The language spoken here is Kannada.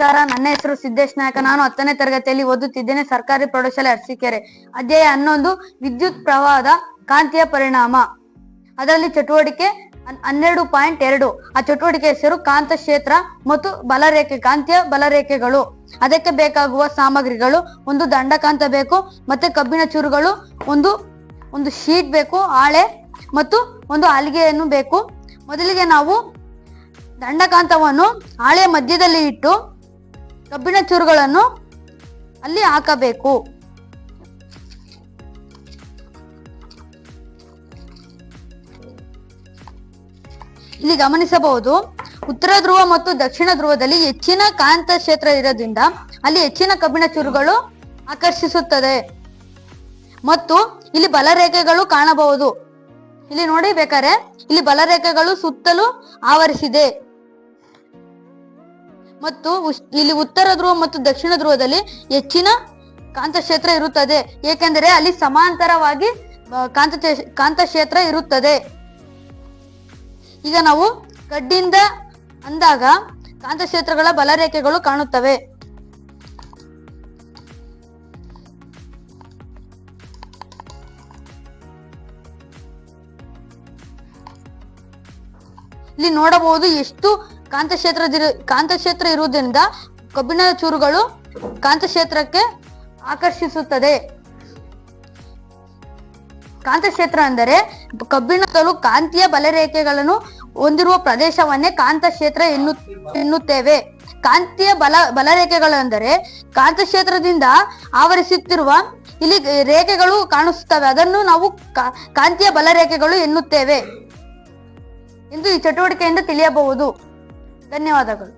ನಮಸ್ಕಾರ ನನ್ನ ಹೆಸರು ಸಿದ್ದೇಶ್ ನಾಯಕ. ನಾನು ಹತ್ತನೇ ತರಗತಿಯಲ್ಲಿ ಓದುತ್ತಿದ್ದೇನೆ. ಸರ್ಕಾರಿ ಪ್ರೌಢಶಾಲೆ ಅರಸೀಕೆರೆ. ಅಧ್ಯಾಯ ಹನ್ನೊಂದು, ವಿದ್ಯುತ್ ಪ್ರವಾಹದ ಕಾಂತಿಯ ಪರಿಣಾಮ. ಅದರಲ್ಲಿ ಚಟುವಟಿಕೆ ಹನ್- ಹನ್ನೆರಡು ಪಾಯಿಂಟ್ ಎರಡು. ಆ ಚಟುವಟಿಕೆ ಹೆಸರು ಕಾಂತ ಕ್ಷೇತ್ರ ಮತ್ತು ಬಲರೇಖೆ, ಕಾಂತೀಯ ಬಲರೇಖೆಗಳು. ಅದಕ್ಕೆ ಬೇಕಾಗುವ ಸಾಮಗ್ರಿಗಳು, ಒಂದು ದಂಡಕಾಂತ ಬೇಕು, ಮತ್ತೆ ಕಬ್ಬಿಣ ಚೂರುಗಳು, ಒಂದು ಒಂದು ಶೀಟ್ ಬೇಕು, ಹಾಳೆ, ಮತ್ತು ಒಂದು ಹಲಿಗೆಯನ್ನು ಬೇಕು. ಮೊದಲಿಗೆ ನಾವು ದಂಡಕಾಂತವನ್ನು ಹಾಳೆ ಮಧ್ಯದಲ್ಲಿ ಇಟ್ಟು ಕಬ್ಬಿಣ ಚೂರುಗಳನ್ನು ಅಲ್ಲಿ ಹಾಕಬೇಕು. ಇಲ್ಲಿ ಗಮನಿಸಬಹುದು, ಉತ್ತರ ಧ್ರುವ ಮತ್ತು ದಕ್ಷಿಣ ಧ್ರುವದಲ್ಲಿ ಹೆಚ್ಚಿನ ಕಾಂತ ಕ್ಷೇತ್ರ ಇರೋದ್ರಿಂದ ಅಲ್ಲಿ ಹೆಚ್ಚಿನ ಕಬ್ಬಿಣ ಚೂರುಗಳು ಆಕರ್ಷಿಸುತ್ತದೆ. ಮತ್ತು ಇಲ್ಲಿ ಬಲರೇಖೆಗಳು ಕಾಣಬಹುದು. ಇಲ್ಲಿ ನೋಡಿ ಬೇಕಾರೆ, ಇಲ್ಲಿ ಬಲರೇಖೆಗಳು ಸುತ್ತಲೂ ಆವರಿಸಿದೆ. ಮತ್ತು ಇಲ್ಲಿ ಉತ್ತರ ಧ್ರುವ ಮತ್ತು ದಕ್ಷಿಣ ಧ್ರುವದಲ್ಲಿ ಹೆಚ್ಚಿನ ಕಾಂತಕ್ಷೇತ್ರ ಇರುತ್ತದೆ. ಏಕೆಂದರೆ ಅಲ್ಲಿ ಸಮಾಂತರವಾಗಿ ಕಾಂತ ಕಾಂತಕ್ಷೇತ್ರ ಇರುತ್ತದೆ. ಈಗ ನಾವು ಕಡ್ಡಿಯಿಂದ ಅಂದಾಗ ಕಾಂತಕ್ಷೇತ್ರಗಳ ಬಲರೇಖೆಗಳು ಕಾಣುತ್ತವೆ. ಇಲ್ಲಿ ನೋಡಬಹುದು ಎಷ್ಟು ಕಾಂತಕ್ಷೇತ್ರ ಕಾಂತಕ್ಷೇತ್ರ ಇರುವುದರಿಂದ ಕಬ್ಬಿಣ ಚೂರುಗಳು ಕಾಂತಕ್ಷೇತ್ರಕ್ಕೆ ಆಕರ್ಷಿಸುತ್ತದೆ. ಕಾಂತಕ್ಷೇತ್ರ ಅಂದರೆ ಕಬ್ಬಿಣದಲ್ಲೂ ಕಾಂತೀಯ ಬಲರೇಖೆಗಳನ್ನು ಹೊಂದಿರುವ ಪ್ರದೇಶವನ್ನೇ ಕಾಂತಕ್ಷೇತ್ರ ಎನ್ನು, ಎನ್ನುತ್ತೇವೆ. ಕಾಂತೀಯ ಬಲ, ಬಲರೇಖೆಗಳೆಂದರೆ ಕಾಂತಕ್ಷೇತ್ರದಿಂದ ಆವರಿಸುತ್ತಿರುವ ಇಲ್ಲಿ ರೇಖೆಗಳು ಕಾಣಿಸುತ್ತವೆ. ಅದನ್ನು ನಾವು ಕಾಂತೀಯ ಬಲರೇಖೆಗಳು ಎನ್ನುತ್ತೇವೆ. ಎಂದು ಈ ಚಟುವಟಿಕೆಯಿಂದ ತಿಳಿಯಬಹುದು. ಧನ್ಯವಾದಗಳು